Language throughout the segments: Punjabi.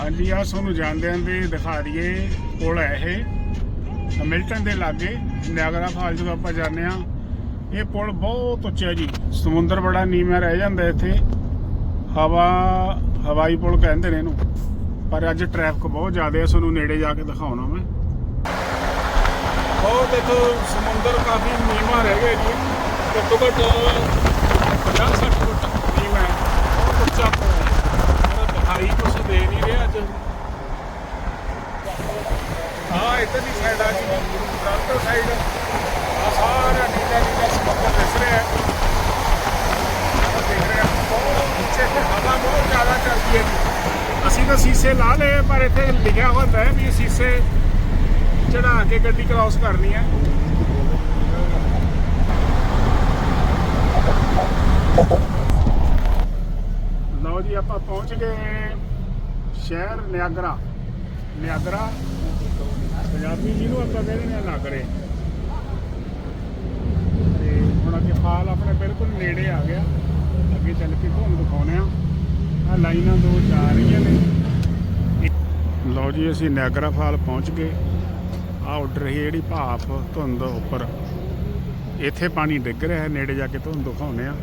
ਹਾਂਜੀ ਆ ਤੁਹਾਨੂੰ ਜਾਂਦਿਆਂ ਦੇ ਦਿਖਾ ਦਈਏ ਪੁਲ ਹੈ ਇਹ। ਮਿਲਟਨ ਦੇ ਲਾਗੇ, ਨਿਆਗਰਾ ਫਾਲ ਜਦੋਂ ਆਪਾਂ ਜਾਂਦੇ ਆ ਇਹ ਪੁਲ ਬਹੁਤ ਉੱਚਾ ਜੀ। ਸਮੁੰਦਰ ਬੜਾ ਨੀਵਾਂ ਰਹਿ ਜਾਂਦਾ ਇੱਥੇ। ਹਵਾ, ਹਵਾਈ ਪੁਲ ਕਹਿੰਦੇ ਨੇ ਇਹਨੂੰ। ਪਰ ਅੱਜ ਟ੍ਰੈਫਿਕ ਬਹੁਤ ਜ਼ਿਆਦਾ ਹੈ, ਤੁਹਾਨੂੰ ਨੇੜੇ ਜਾ ਕੇ ਦਿਖਾਉਣਾ ਮੈਂ। ਬਹੁਤ ਇੱਥੋਂ ਸਮੁੰਦਰ ਕਾਫੀ ਨੀਵਾਂ ਰਹਿ ਗਿਆ ਜੀ। ਘੱਟੋ ਘੱਟ 50 60 ਫੁੱਟ ਨੀਵਾਂ ਹੈ। ਬਹੁਤ ਉੱਚਾ ਪੁਲ ਹੈ। ਦਿਖਾਈ ਦੇ ਨਹੀਂ ਰਿਹਾ ਅੱਜ ਹਾਂ ਇੱਧਰ ਦੀ ਸਾਈਡ ਆ ਜੀ ਫਰੰਟ ਸਾਈਡ ਆ ਸਾਰਾ ਨੀਲਾ ਨੀਲਾ ਸਮੁੰਦਰ ਦਿਸ ਰਿਹਾ ਹੈ ਆਪਾਂ ਦੇਖ ਰਹੇ ਹਾਂ ਬਹੁਤ ਉੱਚੇ ਤੇ ਹਵਾ ਬਹੁਤ ਜ਼ਿਆਦਾ ਚੱਲਦੀ ਹੈ ਜੀ ਅਸੀਂ ਤਾਂ ਸੀਸੇ ਲਾ ਲਏ ਪਰ ਇੱਥੇ ਲਿਖਿਆ ਹੁੰਦਾ ਹੈ ਵੀ ਇਹ ਸੀਸੇ ਚੜਾ ਕੇ ਗੱਡੀ ਕ੍ਰਾਸ ਕਰਨੀ ਹੈ ਲਓ ਜੀ ਆਪਾਂ ਪਹੁੰਚ ਗਏ ਸ਼ਹਿਰ ਨਿਆਗਰਾ। ਨਿਆਗਰਾ। ਪੰਜਾਬੀ ਜਿਹਨੂੰ ਆਪਾਂ ਕਹਿੰਦੇ ਨੇ ਨਾਗਰੇ। ਤੇ ਹੁਣ ਅੱਗੇ ਫਾਲ ਆਪਣੇ ਬਿਲਕੁਲ ਨੇੜੇ ਆ ਗਿਆ। ਅੱਗੇ ਚੱਲ ਕੇ ਤੁਹਾਨੂੰ ਦਿਖਾਉਣੇ ਆ ਆ ਲਾਈਨਾਂ ਦੋ ਜਾ ਰਹੀਆਂ ਨੇ। ਲਓ ਜੀ, ਅਸੀਂ ਨਿਆਗਰਾ ਫਾਲ ਪਹੁੰਚ ਗਏ। ਆ ਉੱਡ ਰਹੀ ਜਿਹੜੀ ਭਾਫ ਧੁੰਦ ਉੱਪਰ। ਇੱਥੇ ਪਾਣੀ ਡਿੱਗ ਰਿਹਾ ਹੈ। ਨੇੜੇ ਜਾ ਕੇ ਤੁਹਾਨੂੰ ਦਿਖਾਉਣੇ ਆ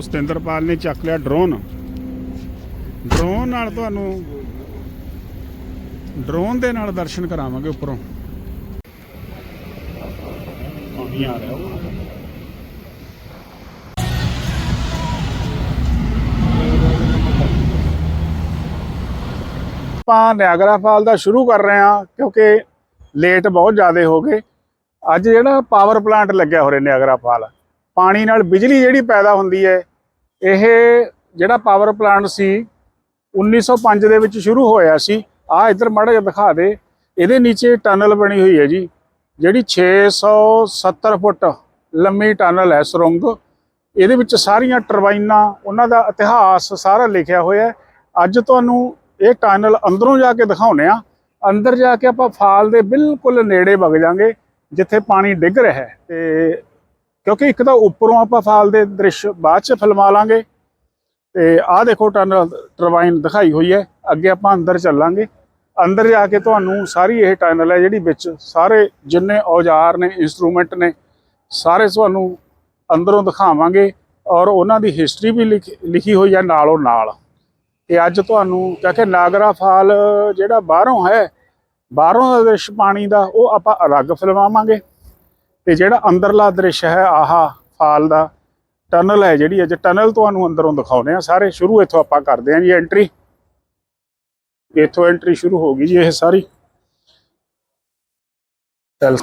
ਸਤਿੰਦਰਪਾਲ ਨੇ ਚੱਕ ਲਿਆ ਡਰੋਨ ਡਰੋਨ ਨਾਲ ਤੁਹਾਨੂੰ ਡਰੋਨ ਦੇ ਨਾਲ ਦਰਸ਼ਨ ਕਰਾਵਾਂਗੇ ਉੱਪਰੋਂ ਆ ਰਿਹਾ ਉਹ। ਆਪਾਂ ਨਿਆਗਰਾ ਫਾਲ ਦਾ ਸ਼ੁਰੂ ਕਰ ਰਹੇ ਹਾਂ ਕਿਉਂਕਿ ਲੇਟ ਬਹੁਤ ਜ਼ਿਆਦਾ ਹੋ ਗਏ ਅੱਜ ਜਿਹੜਾ ਪਾਵਰ ਪਲਾਂਟ ਲੱਗਿਆ ਹੋ ਰਿਹਾ ਨਿਆਗਰਾ ਫਾਲ, ਪਾਣੀ ਨਾਲ ਬਿਜਲੀ ਜਿਹੜੀ ਪੈਦਾ ਹੁੰਦੀ ਹੈ, ਇਹ ਜਿਹੜਾ ਪਾਵਰ ਪਲਾਂਟ ਸੀ 1905 ਦੇ ਵਿੱਚ ਸ਼ੁਰੂ ਹੋਇਆ ਸੀ ਆ ਇੱਧਰ ਮਾੜਾ ਜਿਹਾ ਦਿਖਾ ਦੇ। ਇਹਦੇ ਨੀਚੇ ਟਨਲ ਬਣੀ ਹੋਈ ਹੈ ਜੀ, ਜਿਹੜੀ 670 ਫੁੱਟ ਲੰਮੀ ਟਨਲ ਹੈ ਸੁਰੰਗ। ਇਹਦੇ ਵਿੱਚ ਸਾਰੀਆਂ ਟਰਬਾਈਨਾਂ, ਉਹਨਾਂ ਦਾ ਇਤਿਹਾਸ ਸਾਰਾ ਲਿਖਿਆ ਹੋਇਆ ਅੱਜ ਤੁਹਾਨੂੰ ਇਹ ਟਨਲ ਅੰਦਰੋਂ ਜਾ ਕੇ ਦਿਖਾਉਨੇ ਆ ਅੰਦਰ ਜਾ ਕੇ ਆਪਾਂ ਫਾਲ ਦੇ ਬਿਲਕੁਲ ਨੇੜੇ ਵਗ ਜਾਾਂਗੇ ਜਿੱਥੇ ਪਾਣੀ ਡਿੱਗ ਰਿਹਾ ਹੈ। ਤੇ ਕਿਉਂਕਿ ਇੱਕ ਤਾਂ ਉੱਪਰੋਂ ਆਪਾਂ ਫਾਲ ਦੇ ਦ੍ਰਿਸ਼ ਬਾਅਦ ਚ ਫਿਲਮਾ ਲਾਂਗੇ ਤੇ ਆਹ ਦੇਖੋ ਟਨਲ ਟਰਬਾਈਨ ਦਿਖਾਈ ਹੋਈ ਹੈ। ਅੱਗੇ ਆਪਾਂ ਅੰਦਰ ਚੱਲਾਂਗੇ। ਅੰਦਰ ਜਾ ਕੇ ਤੁਹਾਨੂੰ ਸਾਰੀ ਇਹ ਟਨਲ ਹੈ ਜਿਹੜੀ ਵਿੱਚ ਸਾਰੇ ਜਿੰਨੇ ਔਜ਼ਾਰ ਨੇ ਇਨਸਟਰੂਮੈਂਟ ਨੇ, ਸਾਰੇ ਤੁਹਾਨੂੰ ਅੰਦਰੋਂ ਦਿਖਾਵਾਂਗੇ ਔਰ ਉਹਨਾਂ ਦੀ ਹਿਸਟਰੀ ਵੀ ਲਿਖ- ਲਿਖੀ ਹੋਈ ਹੈ ਨਾਲੋਂ ਨਾਲ। ਤੇ ਅੱਜ ਤੁਹਾਨੂੰ ਕਿਉਂਕਿ ਨਾਗਰਾ ਫਾਲ, ਜਿਹੜਾ ਬਾਹਰੋਂ ਹੈ, ਬਾਹਰੋਂ ਦਾ ਦ੍ਰਿਸ਼ ਪਾਣੀ ਦਾ, ਉਹ ਆਪਾਂ ਅਲੱਗ ਫਿਲਮਾਵਾਂਗੇ। ਤੇ ਜਿਹੜਾ ਅੰਦਰਲਾ ਦ੍ਰਿਸ਼ ਹੈ, ਆਹਾ ਫਾਲ ਦਾ ਟਨਲ ਹੈ ਜਿਹੜੀ ਅੱਜ ਟਨਲ ਤੁਹਾਨੂੰ ਅੰਦਰੋਂ ਦਿਖਾਉਨੇ ਆ ਸਾਰੇ ਸ਼ੁਰੂ ਇੱਥੋਂ ਆਪਾਂ ਕਰਦੇ ਹਾਂ ਜੀ ਐਂਟਰੀ ਇੱਥੋਂ ਐਂਟਰੀ ਸ਼ੁਰੂ ਹੋ ਗਈ ਜੀ ਇਹ ਸਾਰੀ। ਚੱਲ।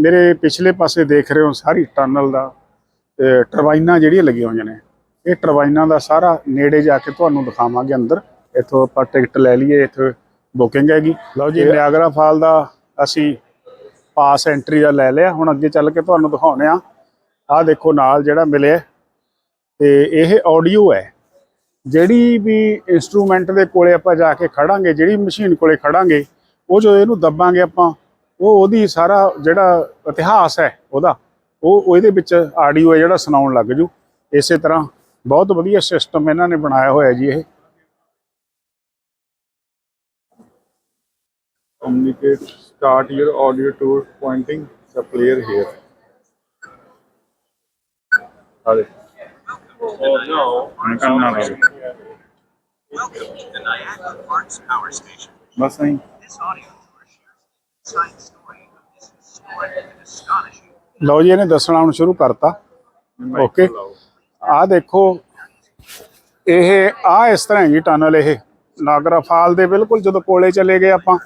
ਮੇਰੇ ਪਿਛਲੇ ਪਾਸੇ ਦੇਖ ਰਹੇ ਹੋ ਸਾਰੀ ਟਨਲ ਦਾ ਟਰਬਾਈਨਾਂ ਜਿਹੜੀਆਂ ਲੱਗੀਆਂ ਹੋਈਆਂ ਨੇ। ਇਹ ਟਰਬਾਈਨਾਂ ਦਾ ਸਾਰਾ ਨੇੜੇ ਜਾ ਕੇ ਤੁਹਾਨੂੰ ਦਿਖਾਵਾਂਗੇ ਅੰਦਰ। ਇੱਥੋਂ ਆਪਾਂ ਟਿਕਟ ਲੈ ਲਈਏ ਇੱਥੇ ਬੁਕਿੰਗ ਹੈਗੀ। ਲਓ ਜੀ। ਨਿਆਗਰਾ ਫਾਲ ਦਾ ਅਸੀਂ ਪਾਸ ਐਂਟਰੀ ਦਾ ਲੈ ਲਿਆ। ਹੁਣ ਅੱਗੇ ਚੱਲ ਕੇ ਤੁਹਾਨੂੰ ਦਿਖਾਉਣੇ ਆ ਆਹ ਦੇਖੋ ਨਾਲ ਜਿਹੜਾ ਮਿਲਿਆ ਤੇ ਇਹ ਆਡੀਓ ਹੈ। ਜਿਹੜੀ ਵੀ ਇਨਸਟਰੂਮੈਂਟ ਦੇ ਕੋਲੇ ਆਪਾਂ ਜਾ ਕੇ ਖੜਾਂਗੇ, ਜਿਹੜੀ ਮਸ਼ੀਨ ਕੋਲੇ ਖੜਾਂਗੇ, ਉਹ ਜੋ ਇਹਨੂੰ ਦੱਬਾਂਗੇ ਆਪਾਂ, ਉਹ ਉਹਦੀ ਸਾਰਾ ਜਿਹੜਾ ਇਤਿਹਾਸ ਹੈ ਉਹਦਾ, ਉਹ ਉਹ ਇਹਦੇ ਵਿੱਚ ਆਡੀਓ ਹੈ ਜਿਹੜਾ ਸੁਣਾਉਣ ਲੱਗ ਜੂ। ਇਸੇ ਤਰ੍ਹਾਂ ਬਹੁਤ ਵਧੀਆ ਸਿਸਟਮ ਇਹਨਾਂ ਨੇ ਬਣਾਇਆ ਹੋਇਆ ਜੀ ਇਹ। Communicate, start your audio tour pointing, the player here Got it. Oh no. ਹੁਣ ਕਰਨਾ ਲੱਗ Welcome to the Niagara Parks Power Station. ਬਸ ਨਹੀਂ This audio tour shares the inside story of this historic and astonishing ਲਓ ਜੀ ਇਹਨੇ ਦੱਸਣਾ ਹੁਣ ਸ਼ੁਰੂ ਕਰਤਾ ਓਕੇ ਆਹ ਦੇਖੋ ਇਹ ਆ ਇਸ ਤਰ੍ਹਾਂ ਜੀ ਟਨਲ ਇਹ ਨਾਗਰਾ ਫਾਲ ਦੇ ਬਿਲਕੁਲ ਜਦੋਂ ਕੋਲੇ ਚਲੇ ਗਏ ਆਪਾਂ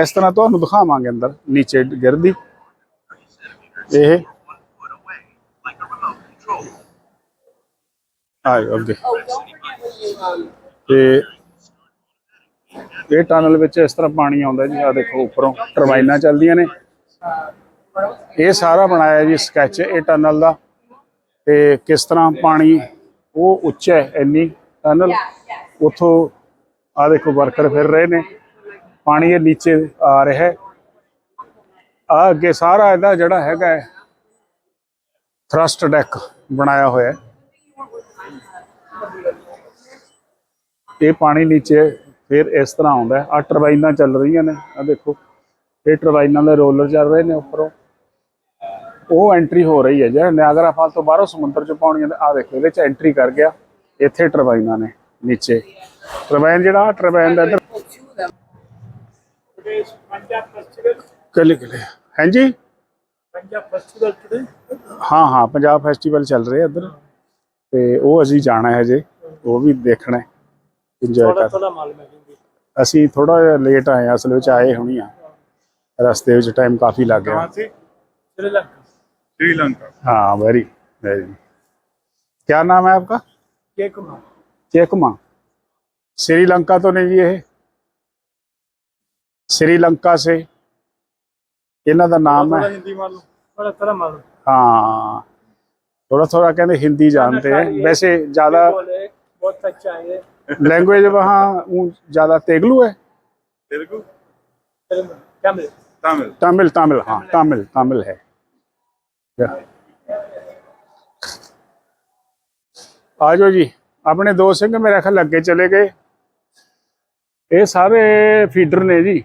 ਇਸ ਤਰ੍ਹਾਂ ਤੁਹਾਨੂੰ ਦਿਖਾਵਾਂਗੇ ਅੰਦਰ ਨੀਚੇ ਗਿਰਦੀ ਇਹ ਆਇਓ ਅੱਗੇ ਤੇ ਇਹ ਟਨਲ ਵਿੱਚ ਇਸ ਤਰ੍ਹਾਂ ਪਾਣੀ ਆਉਂਦਾ ਜੀ ਆ ਦੇਖੋ ਉੱਪਰੋਂ ਟਰਬਾਈਨਾਂ ਚੱਲਦੀਆਂ ਨੇ। ਇਹ ਸਾਰਾ ਬਣਾਇਆ ਜੀ ਸਕੈਚ ਇਹ ਟਨਲ ਦਾ। ਤੇ ਕਿਸ ਤਰ੍ਹਾਂ ਪਾਣੀ ਉਹ ਉੱਚਾ ਹੈ, ਇੰਨੀ ਟਨਲ ਉੱਥੋਂ ਆ ਦੇਖੋ ਵਰਕਰ ਫਿਰ ਰਹੇ ਨੇ। ਪਾਣੀ ਇਹ ਨੀਚੇ ਆ ਰਿਹਾ ਹੈ। ਆ ਅੱਗੇ ਸਾਰਾ ਇਹਦਾ ਜਿਹੜਾ ਹੈਗਾ ਹੈ ਥਰਸਟ ਡੈਕ ਬਣਾਇਆ ਹੋਇਆ ਹੈ। ਇਹ ਪਾਣੀ ਨੀਚੇ ਫਿਰ ਇਸ ਤਰ੍ਹਾਂ ਆਉਂਦਾ ਆ ਟਰਬਾਈਨਾਂ ਚੱਲ ਰਹੀਆਂ ਨੇ। ਆ ਦੇਖੋ, ਇਹ ਟਰਬਾਈਨਾਂ ਦੇ ਰੋਲਰ ਚੱਲ ਰਹੇ ਨੇ ਉੱਪਰੋਂ। ਉਹ ਐਂਟਰੀ ਹੋ ਰਹੀ ਹੈ ਜਿਹੜਾ ਨਿਆਗਰਾ ਫਾਲ ਤੋਂ ਬਾਹਰੋਂ ਸਮੁੰਦਰ ਚ ਪਾਉਣੀਆਂ ਨੇ। ਆ ਦੇਖੋ, ਇਹਦੇ ਚ ਐਂਟਰੀ ਕਰ ਗਿਆ। ਇੱਥੇ ਟਰਬਾਈਨਾਂ ਨੇ ਨੀਚੇ। ਟਰਬਾਈਨ ਜਿਹੜਾ ਟਰਬਾਈਨ ਦਾ ਇੱਧਰ Today's Punjab ਹਾਂਜੀ? Punjab festival today. ਹਾਂ ਹਾਂ, ਪੰਜਾਬ ਫੈਸਟੀਵਲ ਚੱਲ ਰਿਹਾ ਇੱਧਰ। ਤੇ ਉਹ ਅਸੀਂ ਜਾਣਾ ਹੈ ਜੇ ਉਹ ਵੀ ਦੇਖਣਾ ਇੰਜੋਏ थोड़ा ਕਰ थोड़ा मालूम है हिंदी. ਅਸੀਂ ਥੋੜਾ ਜਿਹਾ ਲੇਟ ਆਏ ਹਾਂ, ਅਸਲ ਵਿੱਚ ਆਏ ਹੁਣੀ ਆ ਰਸਤੇ ਵਿੱਚ ਟਾਈਮ ਕਾਫੀ ਲੱਗ ਗਿਆ कहाँ से श्रीलंका. श्रीलंका हाँ वेरी वेरी क्या नाम है आपका के कुमार. चेकमा श्रीलंका तो नहीं जी ਇਹ श्रीलंका से ਇਹਨਾਂ ਦਾ ਨਾਮ थोड़ा ਹੈ हिंदी मालूम थोड़ा थोड़ा मालूम. हाँ थोड़ा थोड़ा कहते हिंदी जानते हैं वैसे ज़्यादा बोले बहुत अच्छा है. लैंग्वेज वहाँ ऊँ ज़्यादा तेगलू है तेलुगु तेलुगु. तमिल. तमिल तमिल तमिल हाँ तमिल तमिल है क्या? आ जाओ जी ਆਪਣੇ ਦੋ ਸਿੰਘ ਮੇਰੇ ਖਿਆਲ ਅੱਗੇ ਚਲੇ ਗਏ ਇਹ ਸਾਰੇ ਫੀਡਰ ਨੇ ਜੀ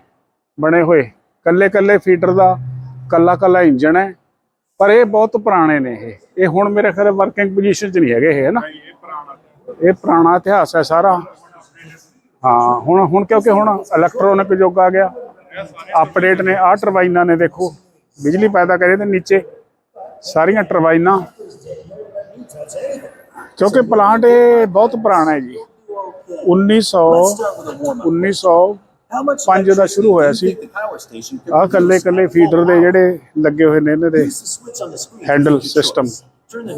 ਬਣੇ ਹੋਏ ਕੱਲੇ ਕੱਲੇ ਫੀਡਰ ਦਾ ਕੱਲਾ ਕੱਲਾ ਇੰਜਣ ਹੈ ਪਰ ਇਹ ਬਹੁਤ ਪੁਰਾਣੇ ਨੇ ਇਹ ਇਹ ਹੁਣ ਮੇਰੇ ਖਿਆਲ ਵਰਕਿੰਗ ਪੋਜੀਸ਼ਨ 'ਚ ਨਹੀਂ ਹੈਗੇ ਇਹ ਨਾ ये पुराना ਇਹ ਪੁਰਾਣਾ ਇਤਿਹਾਸ ਹੈ ਸਾਰਾ। ਹਾਂ, ਹੁਣ ਹੁਣ ਕਿਉਂਕਿ ਹੁਣ ਇਲੈਕਟ੍ਰੋਨਿਕ ਯੁੱਗ ਆ ਗਿਆ। ਅਪਡੇਟ ਨੇ ਆਹ ਟਰਬਾਈਨਾਂ ਨੇ ਦੇਖੋ, ਬਿਜਲੀ ਪੈਦਾ ਕਰੇ ਤੇ ਨੀਚੇ ਸਾਰੀਆਂ ਟਰਬਾਈਨਾਂ ਕਿਉਂਕਿ ਪਲਾਂਟ ਇਹ ਬਹੁਤ ਪੁਰਾਣਾ ਹੈ ਜੀ। 1900 ਪੰਜ ਦਾ ਸ਼ੁਰੂ ਹੋਇਆ ਸੀ। ਆਹ ਕੱਲੇ ਕੱਲੇ ਫੀਡਰ ਦੇ ਜਿਹੜੇ ਲੱਗੇ ਹੋਏ ਨੇ ਇਹਨਾਂ ਦੇ ਹੈਂਡਲ ਸਿਸਟਮ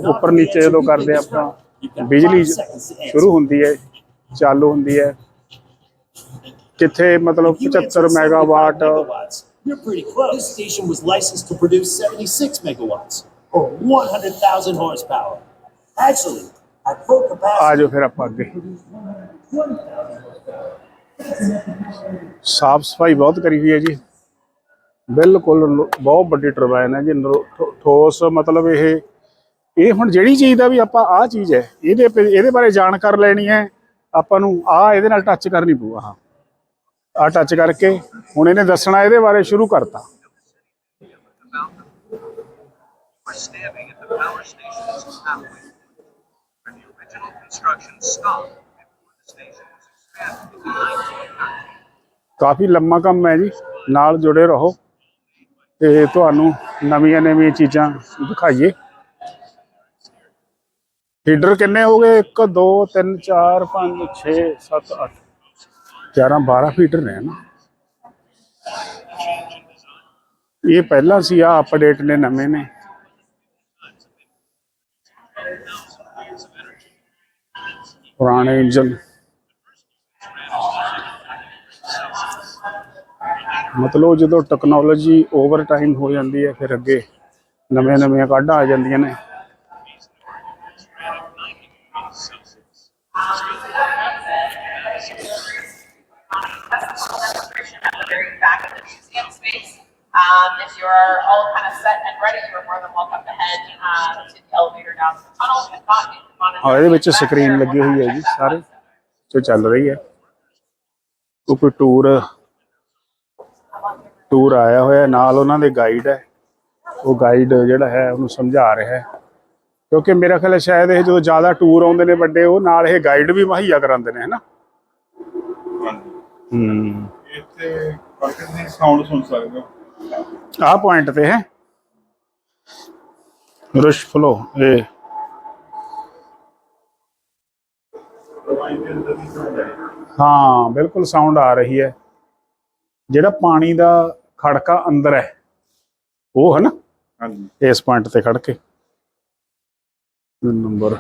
ਉੱਪਰ ਨੀਚੇ ਜਦੋਂ ਕਰਦੇ ਆਪਾਂ। ਬਿਜਲੀ ਸ਼ੁਰੂ ਹੁੰਦੀ ਹੈ ਚਾਲੂ ਹੁੰਦੀ ਹੈ ਕਿੱਥੇ ਮਤਲਬ 75 megawatt You're pretty close. This station was licensed to produce 76 megawatts, or 100,000 horsepower. Actually, at full ਆ capacity, ਜਾਓ ਫਿਰ ਆਪਾਂ ਅੱਗੇ ਸਾਫ਼ ਸਫ਼ਾਈ ਬਹੁਤ ਕਰੀ ਹੋਈ ਹੈ ਜੀ ਬਿਲਕੁਲ ਬਹੁਤ ਵੱਡੀ ਟਰਬਾਈਨ ਹੈ ਜੀ ਠੋਸ ਮਤਲਬ ਇਹ ਇਹ ਹੁਣ ਜਿਹੜੀ ਚੀਜ਼ ਦਾ ਵੀ ਆਪਾਂ ਆਹ ਚੀਜ਼ ਹੈ, ਇਹਦੇ ਪੇ- ਇਹਦੇ ਬਾਰੇ ਜਾਣਕਾਰ ਲੈਣੀ ਹੈ, ਆਪਾਂ ਨੂੰ ਆ ਇਹਦੇ ਨਾਲ ਟੱਚ ਕਰਨੀ ਪਊ, ਆਹ। ਆ ਟੱਚ ਕਰਕੇ ਹੁਣ ਇਹਨੇ ਦੱਸਣਾ, ਇਹਦੇ ਬਾਰੇ ਸ਼ੁਰੂ ਕਰਤਾ। ਕਾਫੀ ਲੰਮਾ ਕੰਮ ਹੈ ਜੀ, ਨਾਲ ਜੁੜੇ ਰਹੋ ਤੇ ਤੁਹਾਨੂੰ ਨਵੀਆਂ ਨਵੀਆਂ ਚੀਜ਼ਾਂ ਦਿਖਾਈਏ। ਫੀਡਰ ਕਿੰਨੇ ਹੋ ਗਏ? 1 2 3 4 5 6 7 8 11 12 ਫੀਡਰ ਨੇ ਨਾ। ਇਹ ਪਹਿਲਾਂ ਸੀ ਆ ਅਪਡੇਟ ਨੇ, ਨਵੇਂ ਨੇ। ਪੁਰਾਣੇ ਇੰਜਨ ਮਤਲਬ ਜਦੋਂ ਟੈਕਨੋਲੋਜੀ ਓਵਰ ਟਾਈਮ ਹੋ ਜਾਂਦੀ ਹੈ, ਫਿਰ ਅੱਗੇ ਨਵੇਂ ਨਵੀਆਂ ਕਾਢਾਂ ਆ ਜਾਂਦੀਆਂ ਨੇ। ਹਾਂ ਇਹਦੇ ਵਿੱਚ ਸਕਰੀਨ ਲੱਗੀ ਹੋਈ ਹੈ ਜੀ ਸਾਰੇ ਜੋ ਚੱਲ ਰਹੀ ਹੈ। ਉਹ ਕੋਈ ਟੂਰ ਟੂਰ ਆਇਆ ਹੋਇਆ ਨਾਲ ਉਹਨਾਂ ਦੇ ਗਾਈਡ ਹੈ। ਉਹ ਗਾਈਡ ਜਿਹੜਾ ਹੈ ਉਹਨੂੰ ਸਮਝਾ ਰਿਹਾ ਹੈ। ਕਿਉਂਕਿ ਮੇਰਾ ਖਿਆਲ ਹੈ ਸ਼ਾਇਦ ਇਹ ਜਦੋਂ ਜ਼ਿਆਦਾ ਟੂਰ ਆਉਂਦੇ ਨੇ ਵੱਡੇ ਉਹ ਨਾਲ ਇਹ ਗਾਈਡ ਵੀ ਮੁਹੱਈਆ ਕਰਾਉਂਦੇ ਨੇ ਹਨਾ? ਹੂੰ। ਇੱਥੇ ਕਰਕੇ ਦੀ ਸਾਊਂਡ ਸੁਣ ਸਕਦੇ ਹੋ। ਆਹ ਪੁਆਇੰਟ ਤੇ ਹੈ। ਰਸ਼ ਫਲੋ ਇਹ। ਹਾਂ ਬਿਲਕੁਲ ਸਾਊਂਡ ਆ ਰਹੀ ਹੈ। ਜਿਹੜਾ ਪਾਣੀ ਦਾ ਖੜਕਾ ਅੰਦਰ ਹੈ ਉਹ ਹੈ ਨਾ? ਹਾਂਜੀ। ਇਸ ਪੁਆਇੰਟ ਤੇ ਖੜ ਕੇ। ਨੰਬਰ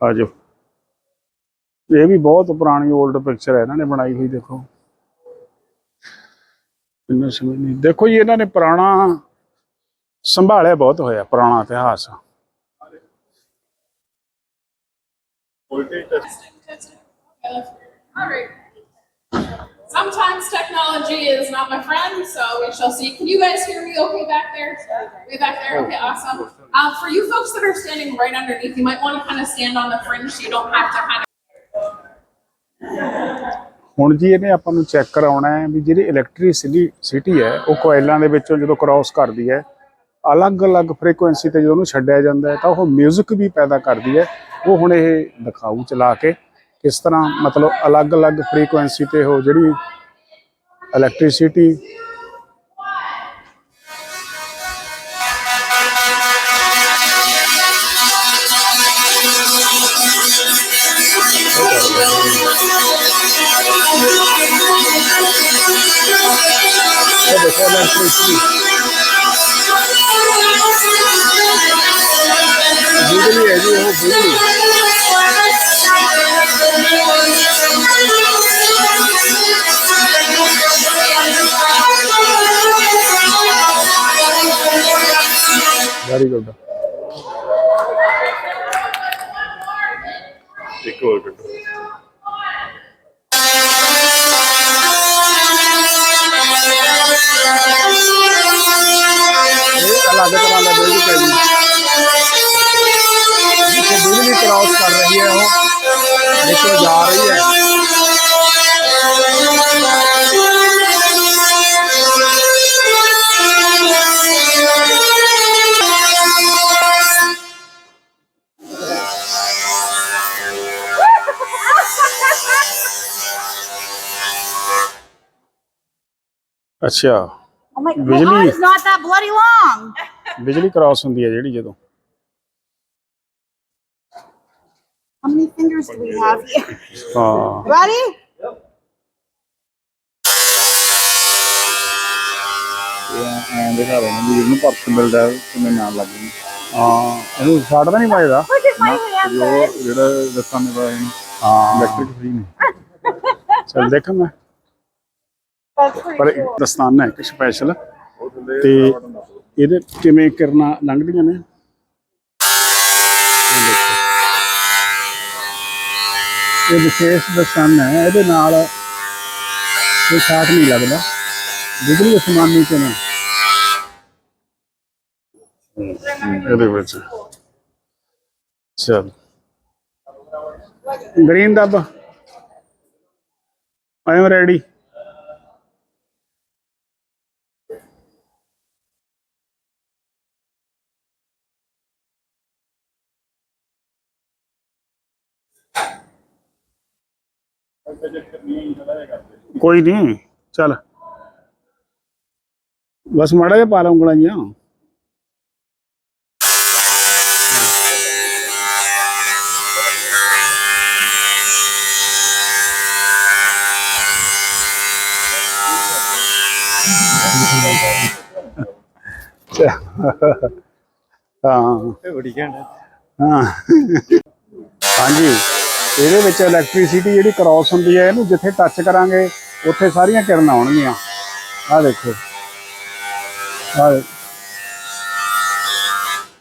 ਆ ਜਾਓ। ਇਹ ਵੀ ਬਹੁਤ ਪੁਰਾਣੀ 올ਡ ਪਿਕਚਰ ਹੈ ਇਹਨਾਂ ਨੇ ਬਣਾਈ ਹੋਈ ਦੇਖੋ। ਇੰਨਾ ਸਮਝ ਨਹੀਂ। ਦੇਖੋ ਜੀ ਇਹਨਾਂ ਨੇ ਪੁਰਾਣਾ ਸੰਭਾਲਿਆ ਬਹੁਤ ਹੋਇਆ ਪੁਰਾਣਾ ਇਤਿਹਾਸ। Voltage test All right. Sometimes technology is not my friend, so we shall see. Can you guys hear me okay back there? Way back there? Okay, awesome. Um, for you folks that are standing right underneath, you might want to kind of stand on the fringe so you don't have to kind of ਹੁਣ ਜੀ ਇਹਨੇ ਆਪਾਂ ਨੂੰ ਚੈੱਕ ਕਰਾਉਣਾ ਹੈ ਵੀ ਜਿਹੜੀ ਇਲੈਕਟ੍ਰਿਸਿਟੀ ਸਿਟੀ ਹੈ ਉਹ ਕੋਇਲਾਂ ਦੇ ਵਿੱਚੋਂ ਜਦੋਂ ਕ੍ਰਾਸ ਕਰਦੀ ਹੈ ਅਲੱਗ-ਅਲੱਗ ਫ੍ਰੀਕੁਐਂਸੀ ਤੇ ਜਦੋਂ ਉਹਨੂੰ ਛੱਡਿਆ ਜਾਂਦਾ ਹੈ ਤਾਂ ਉਹ 뮤직 ਵੀ ਪੈਦਾ ਕਰਦੀ ਹੈ ਉਹ ਹੁਣ ਇਹ ਦਿਖਾਊ ਚਲਾ ਕੇ ਕਿਸ ਤਰ੍ਹਾਂ ਮਤਲਬ ਅਲੱਗ-ਅਲੱਗ ਫ੍ਰੀਕੁਐਂਸੀ ਤੇ ਉਹ ਜਿਹੜੀ ਇਲੈਕਟ੍ਰਿਸਿਟੀ ਇਹ ਦੇਖੋ ਇਲੈਕਟ੍ਰਿਸਿਟੀ ਬਿਜਲੀ ਹੈ ਜੀ ਉਹ ਬਿਜਲੀ వెరీ గుడ్ ਅੱਛਾ Oh my, my Really? arm is not that bloody long. ਬਿਜਲੀ ਕ੍ਰਾਸ ਹੁੰਦੀ ਹੈ ਜਿਹੜੀ ਜਦੋਂ How many fingers do we have here? ਹਾਂ Ready? ਐਂ ਇਹਨੂੰ ਪਰਸ ਮਿਲਦਾ ਕਿਵੇਂ ਨਾਲ ਲੱਗ ਗਈ ਹਾਂ ਇਹਨੂੰ ਛੱਡਦਾ ਨਹੀਂ ਪਾਏਦਾ Look at my hand. ਜੋ ਜਿਹੜਾ ਦੱਸਾਂ ਨੇ ਪਾਇਆ ਇਹਨੂੰ ਹਾਂ ਇਲੈਕਟ੍ਰਿਕ ਫ੍ਰੀ ਨੇ ਚਲ ਦੇਖ ਮੈਂ ਪਰ cool. ਦਸਤਾਨਾ ਹੈ ਕਿ ਸਪੈਸ਼ਲ ਤੇ ਇਹਦੇ ਕਿਵੇਂ ਕਰਨਾ, ਲੰਘਦੀਆਂ ਨੇ? ਇਹ ਵਿਸ਼ੇਸ਼ ਦਸਤਾਨਾ ਹੈ, ਇਹਦੇ ਨਾਲ ਕੋਈ ਸ਼ਾਟ ਨਹੀਂ ਲੱਗਦਾ। ਬਿਜਲੀ ਅਸਮਾਨੀ ਤੇ ਨੇ। ਇਹਦੇ ਵਿੱਚ। ਚਲ। ਗ੍ਰੀਨ ਦੱਬ। ਆਈ ਐਮ ਰੈਡੀ ਕੋਈ ਨਹੀਂ ਚੱਲ। ਬਸ ਮਾੜਾ ਜਿਹਾ ਪਾ ਲਾ ਉਂਗਲਾਂ ਜੀਆਂ ਹਾਂ। ਇਹ ਬੜੀ ਘੈਂਟ ਹੈ। ਹਾਂ ਹਾਂਜੀ। ਇਹਦੇ ਵਿੱਚ ਇਲੈਕਟ੍ਰਿਸਿਟੀ ਜਿਹੜੀ ਕ੍ਰਾਸ ਹੁੰਦੀ ਹੈ, ਇਹਨੂੰ ਜਿੱਥੇ ਟੱਚ ਕਰਾਂਗੇ ਉੱਥੇ ਸਾਰੀਆਂ ਕਿਰਨਾਂ ਆਉਣਗੀਆਂ। ਆਹ ਦੇਖੋ।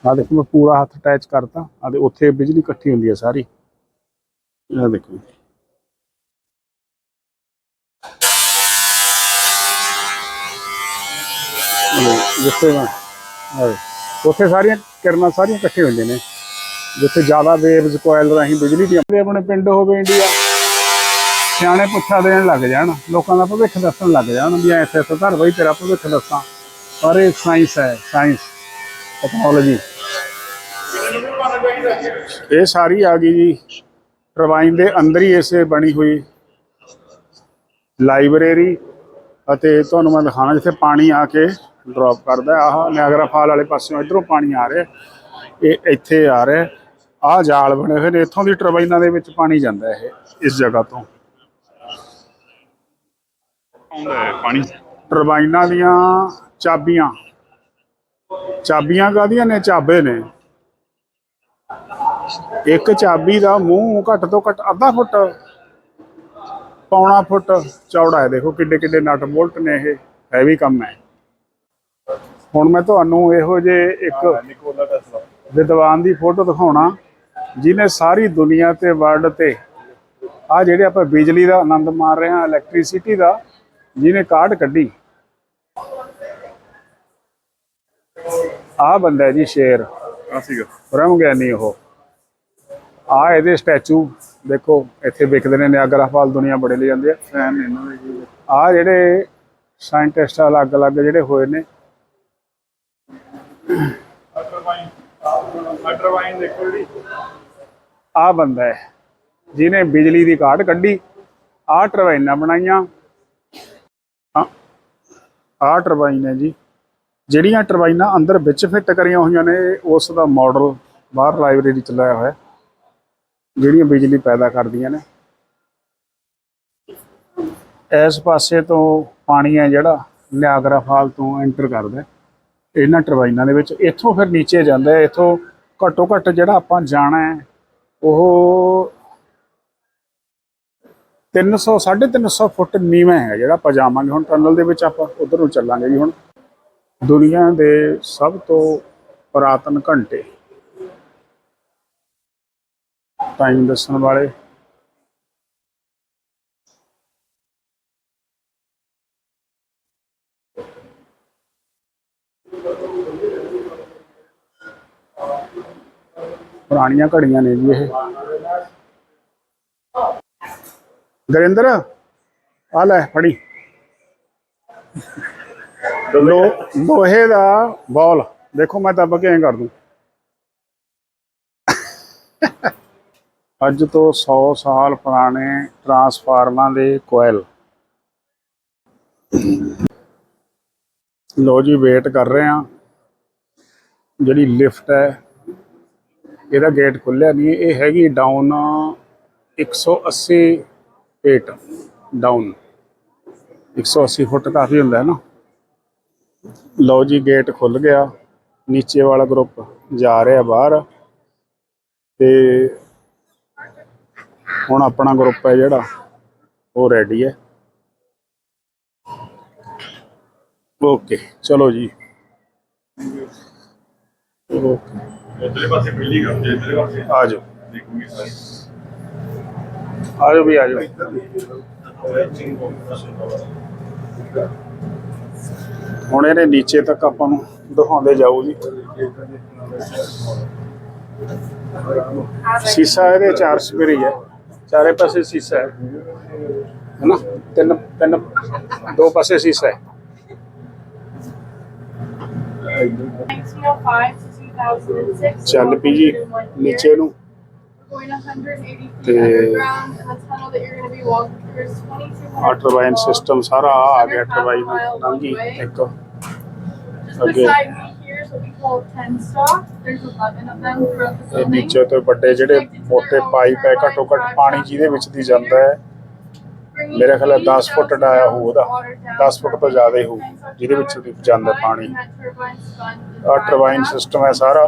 ਆਹ ਦੇਖੋ। ਮੈਂ ਪੂਰਾ ਹੱਥ ਅਟੈਚ ਕਰਤਾ। ਆਹ ਤੇ ਉੱਥੇ ਬਿਜਲੀ ਇਕੱਠੀ ਹੁੰਦੀ ਹੈ ਸਾਰੀ। ਆਹ ਦੇਖੋ। ਜਿੱਥੇ ਮੈਂ ਉੱਥੇ ਸਾਰੀਆਂ ਕਿਰਨਾਂ ਸਾਰੀਆਂ ਇਕੱਠੇ ਹੁੰਦੇ ਨੇ। ਜਿੱਥੇ ਜ਼ਿਆਦਾ ਵੇਵਸ ਕੋਇਲ ਰਾਹੀਂ ਬਿਜਲੀ ਦੀ ਆਪਣੇ ਪਿੰਡ ਹੋਵੇ ਇੰਡੀਆ। ਸਿਆਣੇ ਪੁੱਛਾ ਦੇਣ ਲੱਗ ਜਾਣ, ਲੋਕਾਂ ਦਾ ਭਵਿੱਖ ਦੱਸਣ ਲੱਗ ਜਾਣ ਵੀ ਐਸੇ ਐਸੇ ਘਰ ਬਈ, ਤੇਰਾ ਭਵਿੱਖ ਦੱਸਾਂ। ਪਰ ਇਹ ਸਾਇੰਸ ਹੈ ਸਾਇੰਸ ਟੈਕਨੋਲੋਜੀ ਇਹ ਸਾਰੀ ਆ ਗਈ ਜੀ ਟਰਬਾਈਨ ਦੇ ਅੰਦਰ ਹੀ ਇਸੇ ਬਣੀ ਹੋਈ ਲਾਇਬ੍ਰੇਰੀ ਅਤੇ ਤੁਹਾਨੂੰ ਮੈਂ ਦਿਖਾਣਾ ਜਿੱਥੇ ਪਾਣੀ ਆ ਕੇ ਡ੍ਰੌਪ ਕਰਦਾ। ਆਹ ਨਿਆਗਰਾ ਫਾਲ ਵਾਲੇ ਪਾਸਿਓਂ ਇਧਰੋਂ ਪਾਣੀ ਆ ਰਿਹਾ, ਇਹ ਇੱਥੇ ਆ ਰਿਹਾ। ਆਹ ਜਾਲ ਬਣੇ ਹੋਏ ਨੇ, ਇੱਥੋਂ ਦੀ ਟਰਬਾਈਨਾਂ ਦੇ ਵਿੱਚ ਪਾਣੀ ਜਾਂਦਾ ਇਹ, ਇਸ ਜਗ੍ਹਾ ਤੋਂ। ਪਾਣੀ? ਟਰਬਾਈਨਾਂ ਦੀਆਂ ਚਾਬੀਆਂ। ਚਾਬੀਆਂ ਕਾਹਦੀਆਂ ਨੇ? ਚਾਬੇ ਨੇ। ਇੱਕ ਚਾਬੀ ਦਾ ਮੂੰਹ ਘੱਟ ਤੋਂ ਘੱਟ ਅੱਧਾ ਫੁੱਟ ਪੌਣਾ ਫੁੱਟ ਚੌੜਾ ਹੈ। ਦੇਖੋ ਕਿੱਡੇ ਕਿੱਡੇ ਨਟ ਬੋਲਟ ਨੇ ਇਹ ਹੈਵੀ ਕੰਮ ਹੈ। ਹੁਣ ਮੈਂ ਤੁਹਾਨੂੰ ਇਹੋ ਜੇ ਇੱਕ ਵਿਦਵਾਨ ਦੀ ਫੋਟੋ ਦਿਖਾਉਣਾ ਜਿਹਨੇ ਸਾਰੀ ਦੁਨੀਆ ਤੇ ਵਰਲਡ ਤੇ ਆ ਜਿਹੜੇ ਆਪਾਂ ਬਿਜਲੀ ਦਾ ਆਨੰਦ ਮਾਰ ਰਹੇ ਹਾਂ ਇਲੈਕਟ੍ਰਿਸਿਟੀ ਦਾ ਜਿਹਨੇ ਕਾਢ ਕੱਢੀ। ਆ ਬੰਦਾ ਹੈ ਜੀ ਸ਼ੇਰ। ਆ ਸੀਗਾ। ਬ੍ਰਹਮ ਗਿਆਨੀ ਉਹ। ਆ ਇਹਦੇ ਸਟੈਚੂ ਦੇਖੋ ਇੱਥੇ ਵਿਕਦੇ ਨੇ ਨਿਆਗਰਾ ਫਾਲ ਦੁਨੀਆ ਬੜੇ ਲੈ ਜਾਂਦੇ ਆ। ਫੈਨ ਇਹਨਾਂ ਦੇ ਜੀ ਆ ਜਿਹੜੇ ਸਾਇੰਟਿਸਟ ਅਲੱਗ-ਅਲੱਗ ਜਿਹੜੇ ਹੋਏ ਨੇ। ਦੇਖੋ ਜਿਹੜੀ। ਆ ਬੰਦਾ ਹੈ ਜਿਹਨੇ ਬਿਜਲੀ ਦੀ ਕਾਢ ਕੱਢੀ। ਆਹ ਟਰਬਾਈਨਾਂ ਬਣਾਈਆਂ। ਆਹ ਟਰਬਾਈਨ ਹੈ ਜੀ। ਜਿਹੜੀਆਂ ਟਰਬਾਈਨਾਂ ਅੰਦਰ ਵਿੱਚ ਫਿੱਟ ਕਰੀਆਂ ਹੋਈਆਂ ਨੇ, ਉਸ ਦਾ ਮਾਡਲ ਬਾਹਰ ਲਾਇਬ੍ਰੇਰੀ ਚ ਲਾਇਆ ਹੋਇਆ ਜਿਹੜੀਆਂ ਬਿਜਲੀ ਪੈਦਾ ਕਰਦੀਆਂ ਨੇ। ਇਸ ਪਾਸੇ ਤੋਂ ਪਾਣੀ ਹੈ ਜਿਹੜਾ, ਨਿਆਗਰਾ ਫਾਲ ਤੋਂ ਐਂਟਰ ਕਰਦਾ ਇਹਨਾਂ ਟਰਬਾਈਨਾਂ ਦੇ ਵਿੱਚ ਇੱਥੋਂ ਫਿਰ ਨੀਚੇ ਜਾਂਦਾ ਹੈ। ਇੱਥੋਂ ਘੱਟੋ ਘੱਟ ਜਿਹੜਾ ਆਪਾਂ ਜਾਣਾ ਹੈ, ਉਹ 300 350 ਫੁੱਟ ਨੀਵਾਂ ਹੈ ਜਿਹੜਾ ਆਪਾਂ ਜਾਵਾਂਗੇ। ਹੁਣ ਟਨਲ ਦੇ ਵਿੱਚ ਆਪਾਂ ਉਧਰ ਨੂੰ ਚੱਲਾਂਗੇ ਜੀ ਹੁਣ। ਦੁਨੀਆ ਦੇ ਸਭ ਤੋਂ ਪੁਰਾਤਨ ਘੰਟੇ। ਟਾਈਮ ਦੱਸਣ ਵਾਲੇ। ਪੁਰਾਣੀਆਂ ਘੜੀਆਂ ਨੇ ਜੀ ਇਹ। ਗੁਰਿੰਦਰ ਆ ਲੈ ਫੜੀ। ਲੋ, ਲੋਹੇ ਦਾ ਬॉल ਦੇਖੋ, ਮੈਂ ਦੱਬ ਕੇ ਐਂ ਕਰ ਦੂੰ। ਅੱਜ ਤੋਂ 100 ਸਾਲ ਪੁਰਾਣੇ ਟਰਾਂਸਫਾਰਮਰਾਂ ਦੇ ਕੋਇਲ। ਲੋ ਜੀ, ਵੇਟ ਕਰ ਰਹੇ ਆ ਜਿਹੜੀ ਲਿਫਟ ਹੈ, ਇਹਦਾ ਗੇਟ ਖੁੱਲਿਆ ਨਹੀਂ। ਇਹ ਹੈਗੀ ਡਾਊਨ 180 ਫੀਟ ਡਾਊਨ 180 ਫੁੱਟ ਕਾਫੀ ਹੁੰਦਾ ਹੈ ਨਾ। ਲਓ ਜੀ ਗੇਟ ਖੁੱਲ ਗਿਆ। ਨੀਚੇ ਵਾਲਾ ਗਰੁੱਪ ਜਾ ਰਿਹਾ ਬਾਹਰ। ਤੇ ਹੁਣ ਆਪਣਾ ਗਰੁੱਪ ਹੈ ਜਿਹੜਾ ਉਹ ਰੈਡੀ ਹੈ। ਓਕੇ ਚਲੋ ਜੀ। ਓਕੇ ਪਾਸੇ ਘਰ ਜੇ ਇਧਰਲੇ ਪਾਸੇ। ਆ ਜਾਓ। ਦੇਖੂਗੀ ਸਾਰੀ। ਆ ਜਾਓ ਵੀ ਆ ਜਾਓ ਹੁਣ ਇਹਨੇ ਨੀਚੇ ਤੱਕ ਆਪਾਂ ਨੂੰ ਦਿਖਾਉਂਦੇ ਜਾਊ ਜੀ। ਸੀਸਾ ਇਹਦੇ ਚਾਰ ਸਪੇਰੀ ਹੈ ਚਾਰੇ ਪਾਸੇ ਸੀਸਾ ਹੈ। ਹੈਨਾ? ਤਿੰਨ ਤਿੰਨ ਦੋ ਪਾਸੇ ਸੀਸਾ ਹੈ। 1905 to 2006. ਚੱਲ ਪਈ ਜੀ ਨੀਚੇ ਨੂੰ। Going 180 feet ਤੇ- underground, and the tunnel that you're going to be walking through is 2200 ਆ ਟਰਬਾਈਨ ਸਿਸਟਮ ਸਾਰਾ ਆ ਗਿਆ ਟਰਬਾਈਨ ਲੰਗੀ ਇੱਕ Just Okay. beside me here is what we call 10 stock. There's 11 of them throughout the ਇਹ building. ਨੀਚੇ ਤੋਂ ਵੱਡੇ ਜਿਹੜੇ ਮੋٹے ਪਾਈਪ ਹੈ ਘੱਟੋ ਘੱਟ ਪਾਣੀ ਜਿਹਦੇ ਵਿੱਚ ਦੀ ਜਾਂਦਾ ਹੈ Bringing ਮੇਰੇ ਖਿਆਲ ਹੈ 10 80,000 ਫੁੱਟ ਡਾਇਆ ਹੋਊ ਉਹਦਾ water down 10 ਫੁੱਟ ਤੋਂ ਜ਼ਿਆਦਾ ਹੀ ਹੋਊ ਜਿਹਦੇ ਵਿੱਚ ਦੀ ਜਾਂਦਾ ਪਾਣੀ ਆ ਟਰਬਾਈਨ. ਸਿਸਟਮ ਹੈ ਸਾਰਾ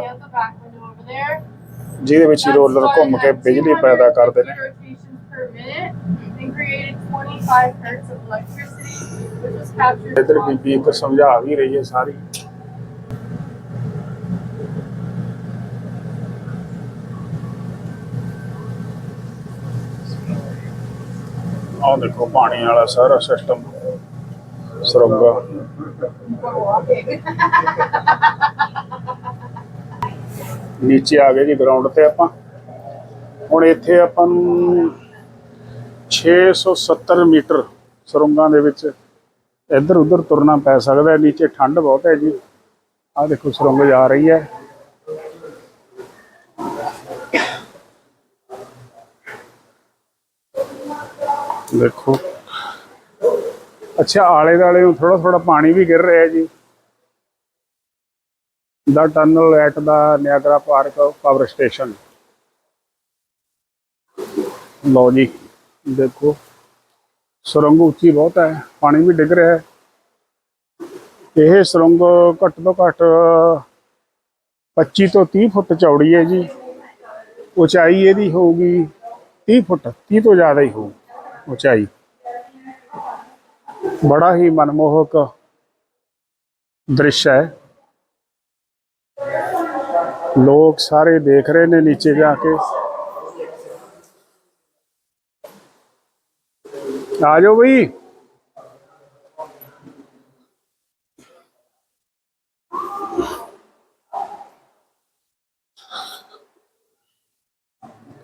ਜਿਹਦੇ ਵਿੱਚ ਹੀ ਰੋਲਰ ਘੁੰਮ ਕੇ ਬਿਜਲੀ ਪੈਦਾ ਕਰਦੇ ਨੇ rotations per minute and created 25 hertz of electricity, which was captured. ਇਧਰ ਬੀਬੀ ਇੱਕ ਸਮਝਾ ਵੀ ਰਹੀ ਹੈ ਸਾਰੀ ਆਹ ਦੇਖੋ ਪਾਣੀ ਵਾਲਾ ਸਾਰਾ ਸਿਸਟਮ ਸੁਰੰਗਾ ਨੀਚੇ ਆ ਗਏ ਜੀ ਗਰਾਊਂਡ ਤੇ ਆਪਾਂ। ਹੁਣ ਇੱਥੇ ਆਪਾਂ ਨੂੰ 670 ਮੀਟਰ ਸੁਰੰਗਾਂ ਦੇ ਵਿੱਚ ਇੱਧਰ ਉੱਧਰ ਤੁਰਨਾ ਪੈ ਸਕਦਾ ਹੈ। ਨੀਚੇ ਠੰਡ ਬਹੁਤ ਹੈ ਜੀ। ਆਹ ਦੇਖੋ ਸੁਰੰਗ ਜਾ ਰਹੀ ਹੈ। ਦੇਖੋ। ਅੱਛਾ ਆਲੇ ਦਾਲੇ ਨੂੰ ਥੋੜਾ ਥੋੜਾ ਪਾਣੀ ਵੀ ਗਿਰ ਰਿਹਾ ਜੀ। The tunnel at the Niagara park power station. ਲਓ ਜੀ, ਦੇਖੋ। ਸੁਰੰਗ ਉੱਚੀ ਬਹੁਤ ਹੈ, ਪਾਣੀ ਵੀ ਡਿੱਗ ਰਿਹਾ ਹੈ। ਇਹ ਸੁਰੰਗ ਘੱਟ ਤੋਂ ਘੱਟ 25 ਤੋਂ 30 ਫੁੱਟ ਚੌੜੀ ਹੈ ਜੀ। ਉਚਾਈ ਇਹਦੀ ਹੋਊਗੀ 30 ਫੁੱਟ 30 ਤੋਂ ਜ਼ਿਆਦਾ ਹੀ ਹੋਊ ਉਚਾਈ। ਬੜਾ ਹੀ ਮਨਮੋਹਕ ਦ੍ਰਿਸ਼ ਹੈ। ਲੋਕ ਸਾਰੇ ਦੇਖ ਰਹੇ ਨੇ ਨੀਚੇ ਜਾ ਕੇ। ਆ ਜਾਓ ਬਈ।